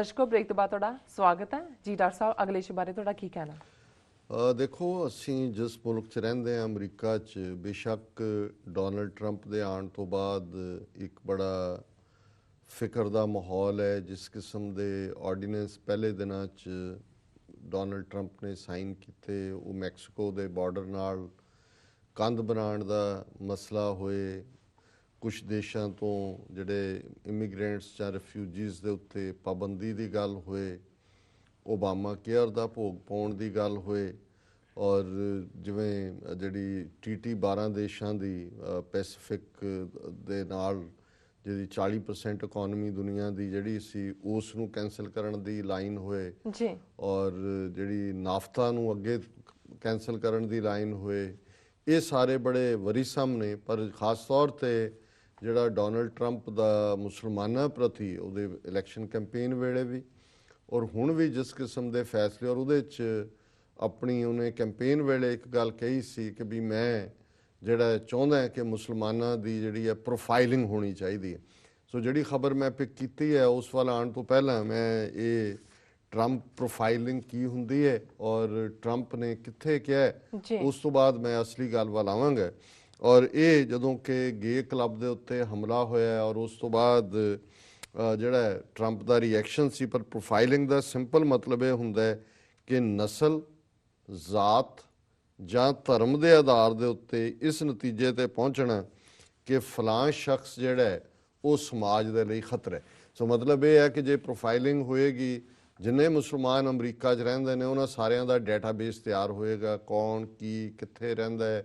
ਦਰਸ਼ਕੋ, break ਤੋਂ ਬਾਅਦ ਤੁਹਾਡਾ ਸਵਾਗਤ ਹੈ। ਜੀ, ਡਾਕਟਰ ਸਾਹਿਬ, ਅਗਲੇ ਇਸ਼ੂ ਬਾਰੇ ਤੁਹਾਡਾ ਕੀ ਕਹਿਣਾ? ਦੇਖੋ, ਅਸੀਂ ਜਿਸ ਮੁਲਕ 'ਚ ਰਹਿੰਦੇ ਹਾਂ, ਅਮਰੀਕਾ 'ਚ, ਬੇਸ਼ੱਕ ਡੋਨਲਡ ਟਰੰਪ ਦੇ ਆਉਣ ਤੋਂ ਬਾਅਦ ਇੱਕ ਬੜਾ ਫਿਕਰ ਦਾ ਮਾਹੌਲ ਹੈ। ਜਿਸ ਕਿਸਮ ਦੇ ਆਰਡੀਨੈਂਸ ਪਹਿਲੇ ਦਿਨਾਂ 'ਚ ਡੋਨਲਡ ਟਰੰਪ ਨੇ ਸਾਈਨ ਕੀਤੇ, ਉਹ ਮੈਕਸੀਕੋ ਦੇ ਬਾਰਡਰ ਨਾਲ ਕੰਧ ਬਣਾਉਣ ਦਾ ਮਸਲਾ ਹੋਏ। ਕੁਝ ਦੇਸ਼ਾਂ ਤੋਂ ਜਿਹੜੇ ਇਮੀਗ੍ਰੈਂਟਸ ਜਾਂ ਰਿਫਿਊਜੀਜ਼ ਦੇ ਉੱਤੇ ਪਾਬੰਦੀ ਦੀ ਗੱਲ ਹੋਏ ਓਬਾਮਾ ਕੇਅਰ ਦਾ ਭੋਗ ਪਾਉਣ ਦੀ ਗੱਲ ਹੋਏ ਔਰ ਜਿਵੇਂ ਜਿਹੜੀ ਟੀਟੀ 12 ਦੇਸ਼ਾਂ ਦੀ ਪੈਸੀਫਿਕ ਦੇ ਨਾਲ ਜਿਹੜੀ 40% ਇਕਨੋਮੀ ਦੁਨੀਆ ਦੀ ਜਿਹੜੀ ਸੀ ਉਸ ਨੂੰ ਕੈਨਸਲ ਕਰਨ ਦੀ ਲਾਈਨ ਹੋਏ ਜੀ। ਔਰ ਜਿਹੜੀ ਨਾਫਤਾ ਨੂੰ ਅੱਗੇ ਕੈਨਸਲ ਕਰਨ ਦੀ ਲਾਈਨ ਹੋਏ ਇਹ ਸਾਰੇ ਬੜੇ ਵਰੀਸਮ ਨੇ ਪਰ ਖਾਸ ਤੌਰ ਤੇ ਜਿਹੜਾ ਡੋਨਲਡ ਟਰੰਪ ਦਾ ਮੁਸਲਮਾਨਾਂ ਪ੍ਰਤੀ ਉਹਦੇ ਇਲੈਕਸ਼ਨ ਕੈਂਪੇਨ ਵੇਲੇ ਵੀ ਔਰ ਹੁਣ ਵੀ ਜਿਸ ਕਿਸਮ ਦੇ ਫੈਸਲੇ ਔਰ ਉਹਦੇ ਚ ਆਪਣੀ ਉਹਨੇ ਕੈਂਪੇਨ ਵੇਲੇ ਇੱਕ ਗੱਲ ਕਹੀ ਸੀ ਕਿ ਵੀ ਮੈਂ ਜਿਹੜਾ ਚਾਹੁੰਦਾ ਕਿ ਮੁਸਲਮਾਨਾਂ ਦੀ ਜਿਹੜੀ ਹੈ ਪ੍ਰੋਫਾਈਲਿੰਗ ਹੋਣੀ ਚਾਹੀਦੀ ਹੈ ਸੋ ਜਿਹੜੀ ਖਬਰ ਮੈਂ ਪਿਕ ਕੀਤੀ ਹੈ ਉਸ ਵੱਲ ਆਉਣ ਤੋਂ ਪਹਿਲਾਂ ਮੈਂ ਇਹ ਟਰੰਪ ਪ੍ਰੋਫਾਈਲਿੰਗ ਕੀ ਹੁੰਦੀ ਹੈ ਔਰ ਟਰੰਪ ਨੇ ਕਿੱਥੇ ਕਿਹਾ। ਉਸ ਤੋਂ ਬਾਅਦ ਮੈਂ ਅਸਲੀ ਗੱਲ ਵੱਲ ਆਵਾਂਗਾ ਔਰ ਇਹ ਜਦੋਂ ਕਿ ਗੇ ਕਲੱਬ ਦੇ ਉੱਤੇ ਹਮਲਾ ਹੋਇਆ ਔਰ ਉਸ ਤੋਂ ਬਾਅਦ ਜਿਹੜਾ ਹੈ, ਟਰੰਪ ਦਾ ਰਿਐਕਸ਼ਨ ਸੀ ਪਰ ਪ੍ਰੋਫਾਈਲਿੰਗ ਦਾ ਸਿੰਪਲ ਮਤਲਬ ਇਹ ਹੁੰਦਾ ਹੈ ਕਿ ਨਸਲ ਜ਼ਾਤ ਜਾਂ ਧਰਮ ਦੇ ਆਧਾਰ ਦੇ ਉੱਤੇ ਇਸ ਨਤੀਜੇ ਤੇ ਪਹੁੰਚਣਾ ਕਿ ਫਲਾਂ ਸ਼ਖਸ ਜਿਹੜਾ ਉਹ ਸਮਾਜ ਦੇ ਲਈ ਖਤਰਾ ਹੈ। ਸੋ ਮਤਲਬ ਇਹ ਹੈ ਕਿ ਜੇ ਪ੍ਰੋਫਾਈਲਿੰਗ ਹੋਏਗੀ ਜਿੰਨੇ ਮੁਸਲਮਾਨ ਅਮਰੀਕਾ 'ਚ ਰਹਿੰਦੇ ਨੇ ਉਹਨਾਂ ਸਾਰਿਆਂ ਦਾ ਡਾਟਾਬੇਸ ਤਿਆਰ ਹੋਏਗਾ ਕੌਣ ਕੀ ਕਿੱਥੇ ਰਹਿੰਦਾ ਹੈ।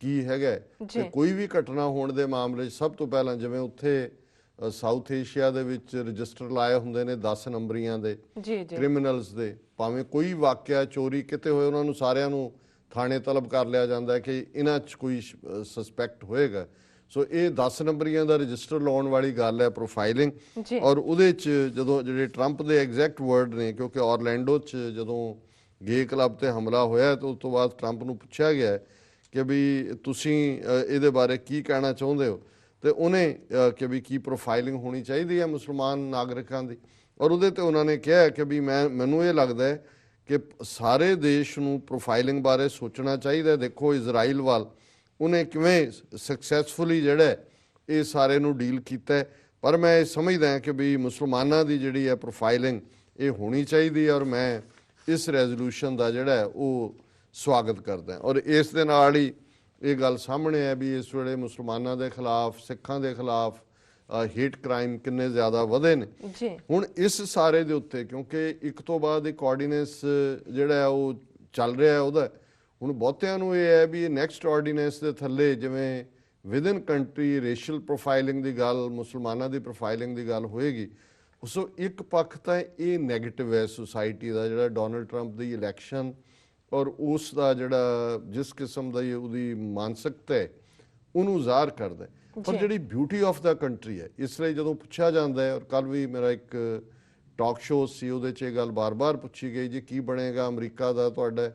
ਕੀ ਹੈਗਾ। ਤੇ ਕੋਈ ਵੀ ਘਟਨਾ ਹੋਣ ਦੇ ਮਾਮਲੇ 'ਚ ਸਭ ਤੋਂ ਪਹਿਲਾਂ ਜਿਵੇਂ ਉੱਥੇ ਸਾਊਥ ਏਸ਼ੀਆ ਦੇ ਵਿੱਚ ਰਜਿਸਟਰ ਲਾਏ ਹੁੰਦੇ ਨੇ 10 ਨੰਬਰੀਆਂ ਦੇ ਜੀ ਜੀ ਕ੍ਰਿਮੀਨਲਸ ਦੇ ਭਾਵੇਂ ਕੋਈ ਵਾਕਿਆ ਚੋਰੀ ਕਿਤੇ ਹੋਏ ਉਹਨਾਂ ਨੂੰ ਸਾਰਿਆਂ ਨੂੰ ਥਾਣੇ ਤਲਬ ਕਰ ਲਿਆ ਜਾਂਦਾ ਹੈ ਕਿ ਇਹਨਾਂ 'ਚ ਕੋਈ ਸਸਪੈਕਟ ਹੋਏਗਾ ਸੋ ਇਹ 10 ਨੰਬਰੀਆਂ ਦਾ ਰਜਿਸਟਰ ਲਾਉਣ ਵਾਲੀ ਗੱਲ ਹੈ ਪ੍ਰੋਫਾਈਲਿੰਗ। ਔਰ ਉਹਦੇ 'ਚ ਜਦੋਂ ਜਿਹੜੇ ਟਰੰਪ ਦੇ ਐਗਜ਼ੈਕਟ ਵਰਡ ਨੇ ਕਿਉਂਕਿ ਆਰਲੈਂਡੋ 'ਚ ਜਦੋਂ ਗੇ ਕਲੱਬ ਤੇ ਹਮਲਾ ਹੋਇਆ ਤਾਂ ਉਸ ਤੋਂ ਬਾਅਦ ਟਰੰਪ ਨੂੰ ਪੁੱਛਿਆ ਗਿਆ ਹੈ ਕਿ ਵੀ ਤੁਸੀਂ ਇਹਦੇ ਬਾਰੇ ਕੀ ਕਹਿਣਾ ਚਾਹੁੰਦੇ ਹੋ? ਤੇ ਉਹਨੇ ਕਿ ਵੀ ਕੀ ਪ੍ਰੋਫਾਈਲਿੰਗ ਹੋਣੀ ਚਾਹੀਦੀ ਹੈ ਮੁਸਲਮਾਨ ਨਾਗਰਿਕਾਂ ਦੀ? ਔਰ ਉਹਦੇ ਤੇ ਉਹਨਾਂ ਨੇ ਕਿਹਾ ਕਿ ਵੀ ਮੈਂ, ਮੈਨੂੰ ਇਹ ਲੱਗਦਾ ਹੈ ਕਿ ਸਾਰੇ ਦੇਸ਼ ਨੂੰ ਪ੍ਰੋਫਾਈਲਿੰਗ ਬਾਰੇ ਸੋਚਣਾ ਚਾਹੀਦਾ ਦੇਖੋ ਇਜ਼ਰਾਈਲ ਵੱਲ, ਉਹਨੇ ਕਿਵੇਂ ਸਕਸੈਸਫੁਲੀ ਜਿਹੜਾ ਇਹ ਸਾਰੇ ਨੂੰ ਡੀਲ ਕੀਤਾ ਪਰ ਮੈਂ ਇਹ ਸਮਝਦਾ ਕਿ ਵੀ ਮੁਸਲਮਾਨਾਂ ਦੀ ਜਿਹੜੀ ਹੈ ਪ੍ਰੋਫਾਈਲਿੰਗ ਇਹ ਹੋਣੀ ਚਾਹੀਦੀ ਹੈ ਔਰ ਮੈਂ ਇਸ ਰੈਜ਼ੋਲੂਸ਼ਨ ਦਾ ਜਿਹੜਾ ਉਹ ਸਵਾਗਤ ਕਰਦਾ ਹਾਂ। ਔਰ ਇਸ ਦੇ ਨਾਲ ਹੀ ਇਹ ਗੱਲ ਸਾਹਮਣੇ ਹੈ ਵੀ ਇਸ ਵੇਲੇ ਮੁਸਲਮਾਨਾਂ ਦੇ ਖਿਲਾਫ ਸਿੱਖਾਂ ਦੇ ਖਿਲਾਫ ਹੇਟ ਕ੍ਰਾਈਮ ਕਿੰਨੇ ਜ਼ਿਆਦਾ ਵਧੇ ਨੇ। ਜੀ। ਹੁਣ ਇਸ ਸਾਰੇ ਦੇ ਉੱਤੇ ਕਿਉਂਕਿ ਇੱਕ ਤੋਂ ਬਾਅਦ ਇੱਕ ਆਰਡੀਨੈਂਸ ਜਿਹੜਾ ਉਹ ਚੱਲ ਰਿਹਾ ਹੈ ਉਹਦਾ ਹੁਣ ਬਹੁਤਿਆਂ ਨੂੰ ਇਹ ਹੈ ਵੀ ਇਹ ਨੈਕਸਟ ਆਰਡੀਨੈਂਸ ਦੇ ਥੱਲੇ ਜਿਵੇਂ ਵਿਦਨ ਕੰਟਰੀ ਰੇਸ਼ੀਅਲ ਪ੍ਰੋਫਾਈਲਿੰਗ ਦੀ ਗੱਲ ਮੁਸਲਮਾਨਾਂ ਦੀ ਪ੍ਰੋਫਾਈਲਿੰਗ ਦੀ ਗੱਲ ਹੋਏਗੀ ਸੋ ਇੱਕ ਪੱਖ ਤਾਂ ਇਹ 네ਗੇਟਿਵ ਹੈ ਸੁਸਾਇਟੀ ਦਾ ਜਿਹੜਾ ਡੋਨਲਡ ਟਰੰਪ ਦੀ ਇਲੈਕਸ਼ਨ ਔਰ ਉਸ ਦਾ ਜਿਹੜਾ ਜਿਸ ਕਿਸਮ ਦਾ ਇਹ ਉਹਦੀ ਮਾਨਸਿਕਤਾ ਹੈ ਉਹਨੂੰ ਜ਼ਾਹਰ ਕਰਦਾ ਹੈ। ਪਰ। ਜਿਹੜੀ ਬਿਊਟੀ ਆਫ ਦਾ ਕੰਟਰੀ ਹੈ ਇਸ ਲਈ ਜਦੋਂ ਪੁੱਛਿਆ ਜਾਂਦਾ ਹੈ ਔਰ ਕੱਲ ਵੀ ਮੇਰਾ ਇੱਕ ਟਾਕ ਸ਼ੋਅ ਸੀ ਉਹਦੇ 'ਚ ਇਹ ਗੱਲ ਬਾਰ-ਬਾਰ ਪੁੱਛੀ ਗਈ ਜੀ ਕੀ ਬਣੇਗਾ ਅਮਰੀਕਾ ਦਾ ਤੁਹਾਡਾ?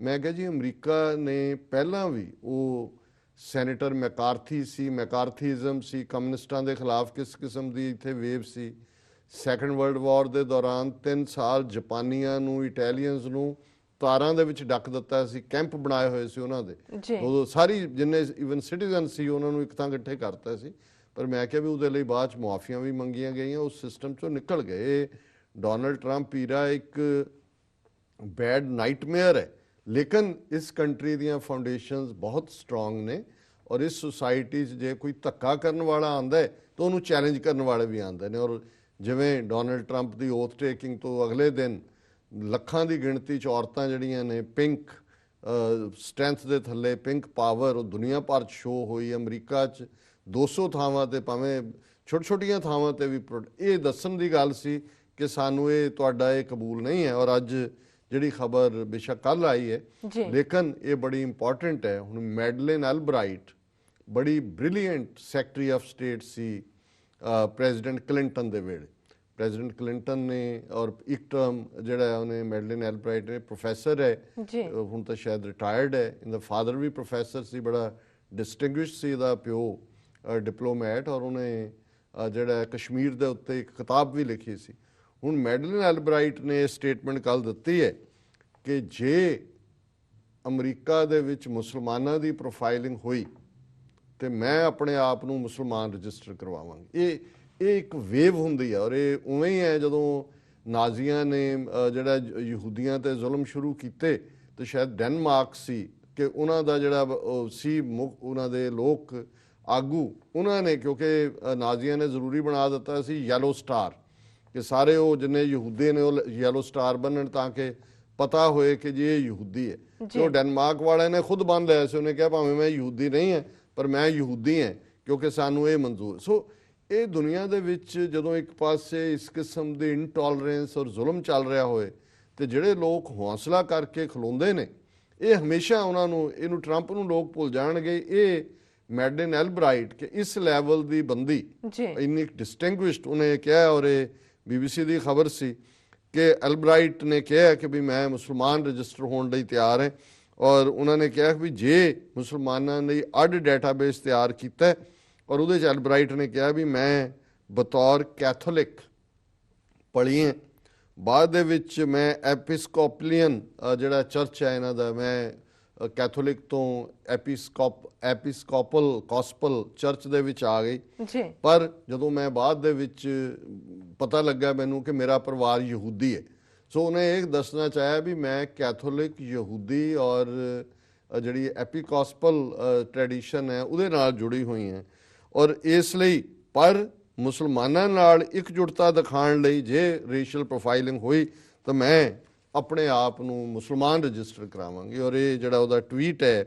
ਮੈਂ ਕਿਹਾ ਜੀ ਅਮਰੀਕਾ ਨੇ ਪਹਿਲਾਂ ਵੀ ਉਹ ਸੈਨੇਟਰ ਮੈਕਾਰਥੀ ਸੀ ਮੈਕਾਰਥੀਜ਼ਮ ਸੀ ਕਮਿਊਨਿਸਟਾਂ ਦੇ ਖਿਲਾਫ ਕਿਸ ਕਿਸਮ ਦੀ ਇੱਥੇ ਵੇਵ ਸੀ। ਸੈਕੰਡ ਵਰਲਡ ਵਾਰ ਦੇ ਦੌਰਾਨ 3 ਸਾਲ ਜਾਪਾਨੀਆਂ ਨੂੰ ਇਟਾਲੀਅਨਸ ਨੂੰ ਤਾਰਾਂ ਦੇ ਵਿੱਚ ਡੱਕ ਦਿੱਤਾ ਸੀ ਕੈਂਪ ਬਣਾਏ ਹੋਏ ਸੀ ਉਹਨਾਂ ਦੇ। ਉਦੋਂ ਸਾਰੀ ਜਿੰਨੇ ਇਵਨ ਸਿਟੀਜ਼ਨ ਸੀ ਉਹਨਾਂ ਨੂੰ ਇੱਕ ਤਾਂ ਇਕੱਠੇ ਕਰਤਾ ਸੀ। ਪਰ ਮੈਂ ਕਿਹਾ ਵੀ ਉਹਦੇ ਲਈ ਬਾਅਦ ਚ ਮੁਆਫੀਆਂ ਵੀ ਮੰਗੀਆਂ ਗਈਆਂ ਉਸ ਸਿਸਟਮ ਚੋਂ ਨਿਕਲ ਗਏ। ਡੋਨਲਡ ਟਰੰਪ ਈਰਾ ਇੱਕ ਬੈਡ ਨਾਈਟਮੇਅਰ ਹੈ। ਲੇਕਿਨ ਇਸ ਕੰਟਰੀ ਦੀਆਂ ਫਾਊਂਡੇਸ਼ਨਸ ਬਹੁਤ ਸਟਰੋਂਗ ਨੇ ਔਰ ਇਸ ਸੁਸਾਇਟੀ 'ਚ ਜੇ ਕੋਈ ਧੱਕਾ ਕਰਨ ਵਾਲਾ ਆਂਦਾ ਹੈ ਤਾਂ ਉਹਨੂੰ ਚੈਲੰਜ ਕਰਨ ਵਾਲੇ ਵੀ ਆਂਦੇ ਨੇ। ਔਰ ਜਿਵੇਂ ਡੋਨਲਡ ਟਰੰਪ ਦੀ ਓਥ ਟੇਕਿੰਗ ਤੋਂ ਅਗਲੇ ਦਿਨ ਲੱਖਾਂ ਦੀ ਗਿਣਤੀ 'ਚ ਔਰਤਾਂ ਜਿਹੜੀਆਂ ਨੇ ਪਿੰਕ ਸਟਰੈਂਥ ਦੇ ਥੱਲੇ ਪਿੰਕ ਪਾਵਰ ਉਹ ਦੁਨੀਆ ਭਰ 'ਚ ਸ਼ੋ ਹੋਈ ਅਮਰੀਕਾ 'ਚ 200 ਥਾਵਾਂ ਤੇ ਭਾਵੇਂ ਛੋਟ ਛੋਟੀਆਂ ਥਾਵਾਂ ਤੇ ਵੀ ਇਹ ਦੱਸਣ ਦੀ ਗੱਲ ਸੀ ਕਿ ਸਾਨੂੰ ਇਹ ਤੁਹਾਡਾ ਇਹ ਕਬੂਲ ਨਹੀਂ ਹੈ ਔਰ ਅੱਜ ਜਿਹੜੀ ਖਬਰ ਬੇਸ਼ੱਕ ਕੱਲ ਆਈ ਹੈ। ਲੇਕਿਨ ਇਹ ਬੜੀ ਇੰਪੋਰਟੈਂਟ ਹੈ ਹੁਣ ਮੈਡਲਿਨ ਐਲਬਰਾਈਟ ਬੜੀ ਬ੍ਰਿਲੀਅੰਟ ਸੈਕਟਰੀ ਆਫ ਸਟੇਟ ਸੀ ਪ੍ਰੈਜ਼ੀਡੈਂਟ ਕਲਿੰਟਨ ਦੇ ਵੇਲੇ ਪ੍ਰੈਜ਼ੀਡੈਂਟ ਕਲਿੰਟਨ ਨੇ ਔਰ ਇੱਕ ਟਰਮ ਜਿਹੜਾ ਹੈ ਉਹਨੇ ਮੈਡਲਿਨ ਐਲਬਰਾਈਟ ਨੇ ਪ੍ਰੋਫੈਸਰ ਹੈ। ਹੁਣ ਤਾਂ ਸ਼ਾਇਦ ਰਿਟਾਇਰਡ ਹੈ। ਇਹਦਾ ਫਾਦਰ ਵੀ ਪ੍ਰੋਫੈਸਰ ਸੀ ਬੜਾ ਡਿਸਟਿੰਗੁਇਸ਼ਡ ਸੀ ਇਹਦਾ ਪਿਓ ਡਿਪਲੋਮੈਟ ਔਰ ਉਹਨੇ ਜਿਹੜਾ ਕਸ਼ਮੀਰ ਦੇ ਉੱਤੇ ਇੱਕ ਕਿਤਾਬ ਵੀ ਲਿਖੀ ਸੀ। ਹੁਣ ਮੈਡਲਿਨ ਐਲਬਰਾਈਟ ਨੇ ਸਟੇਟਮੈਂਟ ਕੱਲ ਦਿੱਤੀ ਹੈ ਕਿ ਜੇ ਅਮਰੀਕਾ ਦੇ ਵਿੱਚ ਮੁਸਲਮਾਨਾਂ ਦੀ ਪ੍ਰੋਫਾਈਲਿੰਗ ਹੋਈ ਤੇ ਮੈਂ ਆਪਣੇ ਆਪ ਨੂੰ ਮੁਸਲਮਾਨ ਰਜਿਸਟਰ ਕਰਵਾਵਾਂਗੀ। ਇਹ ਇਹ ਇੱਕ ਵੇਵ ਹੁੰਦੀ ਹੈ ਔਰ ਇਹ ਉਵੇਂ ਹੀ ਹੈ ਜਦੋਂ ਨਾਜ਼ੀਆਂ ਨੇ ਜਿਹੜਾ ਜ- ਯਹੂਦੀਆਂ ਤੇ ਜ਼ੁਲਮ ਸ਼ੁਰੂ ਕੀਤੇ ਤੇ ਸ਼ਾਇਦ ਡੈਨਮਾਰਕ ਸੀ ਕਿ ਉਹਨਾਂ ਦਾ ਜਿਹੜਾ ਸੀ ਮੁੱਖ- ਉਹਨਾਂ ਦੇ ਲੋਕ ਆਗੂ ਉਹਨਾਂ ਨੇ ਕਿਉਂਕਿ ਨਾਜ਼ੀਆਂ ਨੇ ਜ਼ਰੂਰੀ ਬਣਾ ਦਿੱਤਾ ਸੀ ਯੈਲੋ ਸਟਾਰ ਕਿ ਸਾਰੇ ਉਹ ਜਿੰਨੇ ਯਹੂਦੀ ਨੇ ਉਹ ਯੈਲੋ ਸਟਾਰ ਬੰਨਣ ਤਾਂ ਕਿ ਪਤਾ ਹੋਏ ਕਿ ਜੀ ਇਹ ਯਹੂਦੀ ਹੈ। ਉਹ ਡੈਨਮਾਰਕ ਵਾਲਿਆਂ ਨੇ ਖੁਦ ਬੰਨ ਲਿਆ ਸੀ ਉਹਨੇ ਕਿਹਾ ਭਾਵੇਂ ਮੈਂ ਯਹੂਦੀ ਨਹੀਂ ਹਾਂ ਪਰ ਮੈਂ ਯਹੂਦੀ ਹਾਂ ਕਿਉਂਕਿ ਸਾਨੂੰ ਇਹ ਮਨਜ਼ੂਰ ਸੋ ਇਹ ਦੁਨੀਆ ਦੇ ਵਿੱਚ ਜਦੋਂ ਇੱਕ ਪਾਸੇ ਇਸ ਕਿਸਮ ਦੀ ਇਨਟੋਲਰੈਂਸ ਔਰ ਜ਼ੁਲਮ ਚੱਲ ਰਿਹਾ ਹੋਏ ਤੇ ਜਿਹੜੇ ਲੋਕ ਹੌਸਲਾ ਕਰਕੇ ਖਲੋਂਦੇ ਨੇ ਇਹ ਹਮੇਸ਼ਾ ਉਹਨਾਂ ਨੂੰ ਇਹਨੂੰ ਟਰੰਪ ਨੂੰ ਲੋਕ ਭੁੱਲ ਜਾਣਗੇ। ਇਹ ਮੈਡਨ ਐਲਬਰਾਈਟ ਕਿ ਇਸ ਲੈਵਲ ਦੀ ਬੰਦੀ ਜੀ। ਇੰਨੀ ਡਿਸਟਿੰਗੁਇਸ਼ਡ ਉਹਨੇ ਕਿਹਾ ਔਰ ਇਹ ਬੀਬੀਸੀ ਦੀ ਖਬਰ ਸੀ ਕਿ ਐਲਬਰਾਈਟ ਨੇ ਕਿਹਾ ਕਿ ਵੀ ਮੈਂ ਮੁਸਲਮਾਨ ਰਜਿਸਟਰ ਹੋਣ ਲਈ ਤਿਆਰ ਹਾਂ ਔਰ ਉਹਨਾਂ ਨੇ ਕਿਹਾ ਵੀ ਜੇ ਮੁਸਲਮਾਨਾਂ ਲਈ ਅੱਡ ਡਾਟਾਬੇਸ ਤਿਆਰ ਕੀਤਾ ਹੈ, ਔਰ ਉਹਦੇ ਚ ਐਲਬਰਾਈਟ ਨੇ ਕਿਹਾ ਵੀ ਮੈਂ ਬਤੌਰ ਕੈਥੋਲਿਕ ਪੜ੍ਹੀ ਹੈ ਬਾਅਦ ਦੇ ਵਿੱਚ ਮੈਂ ਐਪਿਸਕੋਪਲੀਅਨ ਜਿਹੜਾ ਚਰਚ ਹੈ ਇਹਨਾਂ ਦਾ ਮੈਂ ਕੈਥੋਲਿਕ ਤੋਂ ਐਪਿਸਕੋਪ ਐਪਿਸਕੋਪਲ ਗੋਸਪਲ ਚਰਚ ਦੇ ਵਿੱਚ ਆ ਗਈ। ਜੀ। ਪਰ ਜਦੋਂ ਮੈਂ ਬਾਅਦ ਦੇ ਵਿੱਚ ਪਤਾ ਲੱਗਾ ਮੈਨੂੰ ਕਿ ਮੇਰਾ ਪਰਿਵਾਰ ਯਹੂਦੀ ਹੈ ਸੋ ਉਹਨੇ ਇਹ ਦੱਸਣਾ ਚਾਹਿਆ ਵੀ ਮੈਂ ਕੈਥੋਲਿਕ ਯਹੂਦੀ ਔਰ ਜਿਹੜੀ ਐਪੀਕੋਸਪਲ ਟ੍ਰੈਡੀਸ਼ਨ ਹੈ ਉਹਦੇ ਨਾਲ ਜੁੜੀ ਹੋਈ ਹੈ। ਔਰ ਇਸ ਲਈ ਪਰ ਮੁਸਲਮਾਨਾਂ ਨਾਲ ਇਕਜੁੱਟਤਾ ਦਿਖਾਉਣ ਲਈ ਜੇ ਰੇਸ਼ੀਅਲ ਪ੍ਰੋਫਾਈਲਿੰਗ ਹੋਈ ਤਾਂ ਮੈਂ ਆਪਣੇ ਆਪ ਨੂੰ ਮੁਸਲਮਾਨ ਰਜਿਸਟਰ ਕਰਾਵਾਂਗੀ ਔਰ ਇਹ ਜਿਹੜਾ ਉਹਦਾ ਟਵੀਟ ਹੈ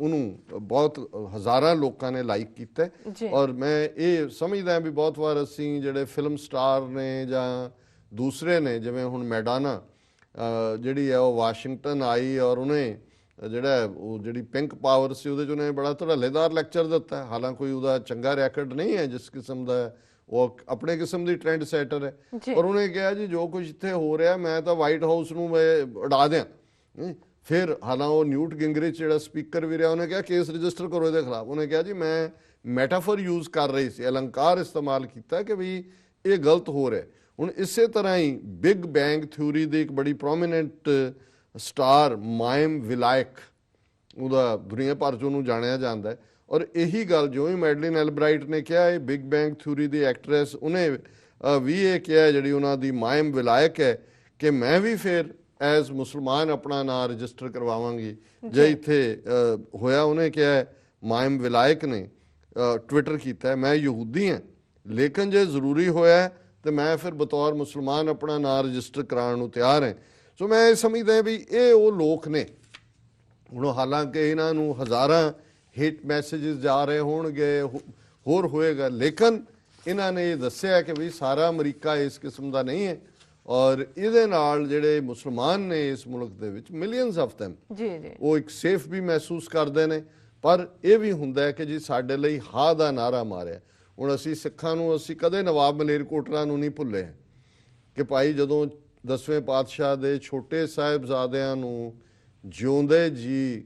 ਉਹਨੂੰ ਬਹੁਤ ਹਜ਼ਾਰਾਂ ਲੋਕਾਂ ਨੇ ਲਾਈਕ ਕੀਤਾ। ਔਰ ਮੈਂ ਇਹ ਸਮਝਦਾ ਵੀ ਬਹੁਤ ਵਾਰ ਅਸੀਂ ਜਿਹੜੇ ਫਿਲਮ ਸਟਾਰ ਨੇ ਜਾਂ ਦੂਸਰੇ ਨੇ ਜਿਵੇਂ ਹੁਣ ਮੈਡਾਨਾ ਜਿਹੜੀ ਹੈ ਉਹ ਵਾਸ਼ਿੰਗਟਨ ਆਈ ਔਰ ਉਹਨੇ ਜਿਹੜਾ ਉਹ ਜਿਹੜੀ ਪਿੰਕ ਪਾਵਰ ਸੀ ਉਹਦੇ ਚ ਉਹਨੇ ਬੜਾ ਧੜੱਲੇਦਾਰ ਲੈਕਚਰ ਦਿੱਤਾ। ਹਾਲਾਂਕਿ ਕੋਈ ਉਹਦਾ ਚੰਗਾ ਰੈਕੋਰਡ ਨਹੀਂ ਹੈ ਜਿਸ ਕਿਸਮ ਦਾ। ਉਹ ਆਪਣੇ ਕਿਸਮ ਦੀ ਟ੍ਰੈਂਡ ਸੈਟਰ ਹੈ। ਔਰ ਉਹਨੇ ਕਿਹਾ ਜੀ ਜੋ ਕੁਝ ਇੱਥੇ ਹੋ ਰਿਹਾ ਮੈਂ ਤਾਂ ਵਾਈਟ ਹਾਊਸ ਨੂੰ ਮੈਂ ਉਡਾ ਦਿਆਂ। ਫਿਰ ਹਾਲਾਂ ਉਹ ਨਿਊਟ ਗਿੰਗਰਿਚ ਜਿਹੜਾ ਸਪੀਕਰ ਵੀ ਰਿਹਾ ਉਹਨੇ ਕਿਹਾ ਕੇਸ ਰਜਿਸਟਰ ਕਰੋ ਇਹਦੇ ਖਿਲਾਫ ਉਹਨੇ ਕਿਹਾ ਜੀ ਮੈਂ ਮੈਟਾਫਰ ਯੂਜ਼ ਕਰ ਰਹੀ ਸੀ ਅਲੰਕਾਰ ਇਸਤੇਮਾਲ ਕੀਤਾ ਕਿ ਵੀ ਇਹ ਗਲਤ ਹੋ ਰਿਹਾ। ਹੁਣ ਇਸੇ ਤਰ੍ਹਾਂ ਹੀ ਬਿਗ ਬੈਂਗ ਥਿਊਰੀ ਦੀ ਇੱਕ ਬੜੀ ਪ੍ਰੋਮਿਨੈਂਟ ਸਟਾਰ ਮਾਇਮ ਵਿਲਾਇਕ ਉਹਦਾ ਦੁਨੀਆ ਭਰ 'ਚ ਉਹਨੂੰ ਜਾਣਿਆ ਜਾਂਦਾ ਹੈ। ਔਰ ਇਹੀ ਗੱਲ ਜੋ ਹੀ ਮੈਡਲਿਨ ਐਲਬਰਾਈਟ ਨੇ ਕਿਹਾ ਇਹ ਬਿਗ ਬੈਂਗ ਥਿਊਰੀ ਦੀ ਐਕਟਰੈਸ ਉਹਨੇ ਵੀ ਇਹ ਕਿਹਾ ਜਿਹੜੀ ਉਹਨਾਂ ਦੀ ਮਾਇਮ ਵਿਲਾਇਕ ਹੈ ਕਿ ਮੈਂ ਵੀ ਫਿਰ ਐਜ਼ ਮੁਸਲਮਾਨ ਆਪਣਾ ਨਾਂ ਰਜਿਸਟਰ ਕਰਵਾਵਾਂਗੀ। ਜੇ। ਇੱਥੇ ਹੋਇਆ ਉਹਨੇ ਕਿਹਾ ਮਾਇਮ ਵਿਲਾਇਕ ਨੇ ਟਵਿੱਟਰ ਕੀਤਾ ਮੈਂ ਯਹੂਦੀ ਹਾਂ ਲੇਕਿਨ ਜੇ ਜ਼ਰੂਰੀ ਹੋਇਆ ਤੇ ਮੈਂ ਫਿਰ ਬਤੌਰ ਮੁਸਲਮਾਨ ਆਪਣਾ ਨਾਂ ਰਜਿਸਟਰ ਕਰਾਉਣ ਨੂੰ ਤਿਆਰ ਹਾਂ। ਸੋ ਮੈਂ ਇਹ ਸਮਝਦਾ ਵੀ ਇਹ ਉਹ ਲੋਕ ਨੇ। ਹੁਣ ਹਾਲਾਂਕਿ ਇਹਨਾਂ ਨੂੰ ਹਜ਼ਾਰਾਂ ਹਿੱਟ ਮੈਸੇजेस ਜਾ ਰਹੇ ਹੋਣਗੇ ਹੋਰ ਹੋਏਗਾ ਲੇਕਿਨ ਇਹਨਾਂ ਨੇ ਇਹ ਦੱਸਿਆ ਕਿ ਵੀ ਸਾਰਾ ਅਮਰੀਕਾ ਇਸ ਕਿਸਮ ਦਾ ਨਹੀਂ ਹੈ ਔਰ ਇਹਦੇ ਨਾਲ ਜਿਹੜੇ ਮੁਸਲਮਾਨ ਨੇ ਇਸ ਮੁਲਕ ਦੇ ਵਿੱਚ ਮਿਲੀਅਨਸ ਆਫ them ਜੀ ਜੀ। ਉਹ ਇੱਕ ਸੇਫ ਵੀ ਮਹਿਸੂਸ ਕਰਦੇ ਨੇ। ਪਰ ਇਹ ਵੀ ਹੁੰਦਾ ਹੈ ਕਿ ਜੀ ਸਾਡੇ ਲਈ ਹਾਂ ਦਾ ਨਾਰਾ ਮਾਰਿਆ। ਹੁਣ ਅਸੀਂ ਸਿੱਖਾਂ ਨੂੰ ਅਸੀਂ ਕਦੇ ਨਵਾਬ ਮਲੇਰਕੋਟਲਾ ਨੂੰ ਨਹੀਂ ਭੁੱਲੇ। ਕਿ ਭਾਈ ਜਦੋਂ ਦਸਵੇਂ ਪਾਤਸ਼ਾਹ ਦੇ ਛੋਟੇ ਸਾਹਿਬਜ਼ਾਦਿਆਂ ਨੂੰ ਜਿਉਂਦੇ ਜੀ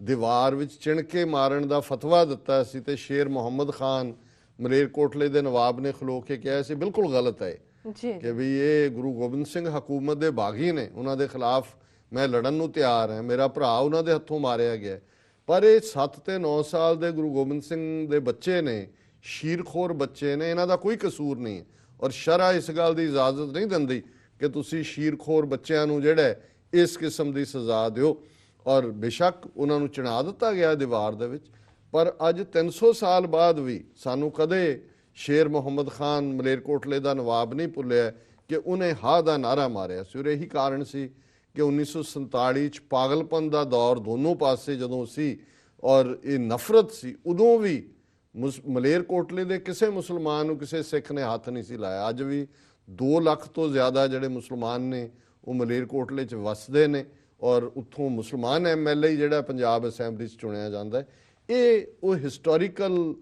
ਦੀਵਾਰ ਵਿੱਚ ਚਿਣ ਕੇ ਮਾਰਨ ਦਾ ਫਤਵਾ ਦਿੱਤਾ ਸੀ ਤੇ ਸ਼ੇਰ ਮੁਹੰਮਦ ਖਾਨ ਮਲੇਰਕੋਟਲੇ ਦੇ ਨਵਾਬ ਨੇ ਖਲੋ ਕੇ ਕਿਹਾ ਸੀ ਬਿਲਕੁਲ ਗਲਤ ਹੈ ਜੀ। ਕਿ ਵੀ ਇਹ ਗੁਰੂ ਗੋਬਿੰਦ ਸਿੰਘ ਹਕੂਮਤ ਦੇ ਬਾਗੀ ਨੇ। ਉਹਨਾਂ ਦੇ ਖਿਲਾਫ ਮੈਂ ਲੜਨ ਨੂੰ ਤਿਆਰ ਹਾਂ। ਮੇਰਾ ਭਰਾ ਉਹਨਾਂ ਦੇ ਹੱਥੋਂ ਮਾਰਿਆ ਗਿਆ। ਪਰ ਇਹ 7 ਤੇ 9 ਸਾਲ ਦੇ ਗੁਰੂ ਗੋਬਿੰਦ ਸਿੰਘ ਦੇ ਬੱਚੇ ਨੇ ਸ਼ੀਰਖੋਰ ਬੱਚੇ ਨੇ ਇਹਨਾਂ ਦਾ ਕੋਈ ਕਸੂਰ ਨਹੀਂ ਔਰ ਸ਼ਰع ਇਸ ਗੱਲ ਦੀ ਇਜਾਜ਼ਤ ਨਹੀਂ ਦਿੰਦੀ ਕਿ ਤੁਸੀਂ ਸ਼ੀਰਖੋਰ ਬੱਚਿਆਂ ਨੂੰ ਜਿਹੜਾ ਇਸ ਕਿਸਮ ਦੀ ਸਜ਼ਾ ਦਿਓ। ਔਰ ਬੇਸ਼ੱਕ ਉਹਨਾਂ ਨੂੰ ਚਿਣਾ ਦਿੱਤਾ ਗਿਆ ਦੀਵਾਰ ਦੇ ਵਿੱਚ। ਪਰ ਅੱਜ 300 ਸਾਲ ਬਾਅਦ ਵੀ ਸਾਨੂੰ ਕਦੇ ਸ਼ੇਰ ਮੁਹੰਮਦ ਖਾਨ ਮਲੇਰਕੋਟਲੇ ਦਾ ਨਵਾਬ ਨਹੀਂ ਭੁੱਲਿਆ ਕਿ ਉਹਨੇ ਹਾਂ ਦਾ ਨਾਰਾ ਮਾਰਿਆ ਸੀ। ਔਰ ਇਹੀ ਕਾਰਨ ਸੀ ਕਿ 1947 ਚ ਪਾਗਲਪਨ ਦਾ ਦੌਰ ਦੋਨੋਂ ਪਾਸੇ ਜਦੋਂ ਸੀ ਔਰ ਇਹ ਨਫ਼ਰਤ ਸੀ, ਉਦੋਂ ਵੀ ਮੁਸ- ਮਲੇਰਕੋਟਲੇ ਦੇ ਕਿਸੇ ਮੁਸਲਮਾਨ ਨੂੰ ਕਿਸੇ ਸਿੱਖ ਨੇ ਹੱਥ ਨਹੀਂ ਸੀ ਲਾਇਆ। ਅੱਜ ਵੀ 2 ਲੱਖ ਤੋਂ ਜ਼ਿਆਦਾ ਜਿਹੜੇ ਮੁਸਲਮਾਨ ਨੇ ਉਹ ਮਲੇਰਕੋਟਲੇ ਚ ਵਸਦੇ ਨੇ ਔਰ ਉੱਥੋਂ ਮੁਸਲਮਾਨ ਐਮਐਲਏ ਜਿਹੜਾ ਪੰਜਾਬ ਅਸੈਂਬਲੀ ਚ ਚੁਣਿਆ ਜਾਂਦਾ ਇਹ ਉਹ ਹਿਸਟੋਰੀਕਲ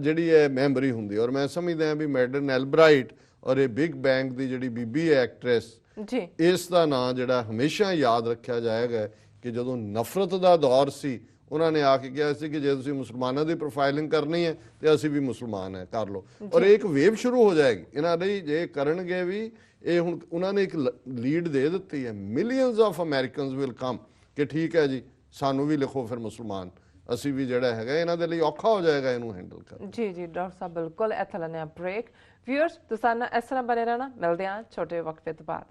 ਜਿਹੜੀ ਹੈ ਮੈਮਰੀ ਹੁੰਦੀ ਹੈ। ਔਰ ਮੈਂ ਸਮਝਦਾ ਹਾਂ ਵੀ ਮੈਡਨ ਐਲਬਰਾਈਟ ਔਰ ਇਹ ਬਿਗ ਬੈਂਗ ਦੀ ਜਿਹੜੀ ਬੀਬੀ ਹੈ ਐਕਟ੍ਰੈਸ ਜੀ। ਇਸ ਦਾ ਨਾਂ ਜਿਹੜਾ ਹਮੇਸ਼ਾ ਯਾਦ ਰੱਖਿਆ ਜਾਏਗਾ ਕਿ ਜਦੋਂ ਨਫ਼ਰਤ ਦਾ ਦੌਰ ਸੀ ਉਹਨਾਂ ਨੇ ਆ ਕੇ ਕਿਹਾ ਸੀ ਕਿ ਜੇ ਤੁਸੀਂ ਮੁਸਲਮਾਨਾਂ ਦੀ ਪ੍ਰੋਫਾਈਲਿੰਗ ਕਰਨੀ ਹੈ ਤੇ ਅਸੀਂ ਵੀ ਮੁਸਲਮਾਨ ਹੈ ਕਰ ਲਓ। ਔਰ ਇੱਕ ਵੇਵ ਸ਼ੁਰੂ ਹੋ ਜਾਏਗੀ। ਇਹਨਾਂ ਲਈ ਜੇ ਕਰਨਗੇ ਵੀ ਇਹ ਹੁਣ ਉਹਨਾਂ ਨੇ ਇੱਕ ਲੀਡ ਦੇ ਦਿੱਤੀ ਹੈ। Millions of Americans will come ਕਿ ਠੀਕ ਹੈ ਜੀ ਸਾਨੂੰ ਵੀ ਲਿਖੋ ਫਿਰ ਮੁਸਲਮਾਨ। ਅਸੀਂ ਵੀ ਜਿਹੜਾ ਹੈਗਾ ਇਹਨਾਂ ਦੇ ਲਈ ਔਖਾ ਹੋ ਜਾਏਗਾ ਇਹਨੂੰ ਹੈਂਡਲ ਕਰਨਾ। ਜੀ ਜੀ ਡਾਕਟਰ ਸਾਹਿਬ ਬਿਲਕੁਲ ਇੱਥੇ ਲੈਣੇ ਆ ਬ੍ਰੇਕ ਵਿਊਅਰਸ ਤੁਸੀਂ ਇਸ ਤਰ੍ਹਾਂ ਬਣੇ ਰਹਿਣਾ। ਮਿਲਦੇ ਹਾਂ ਛੋਟੇ ਵਕਫੇ ਤੋਂ ਬਾਅਦ।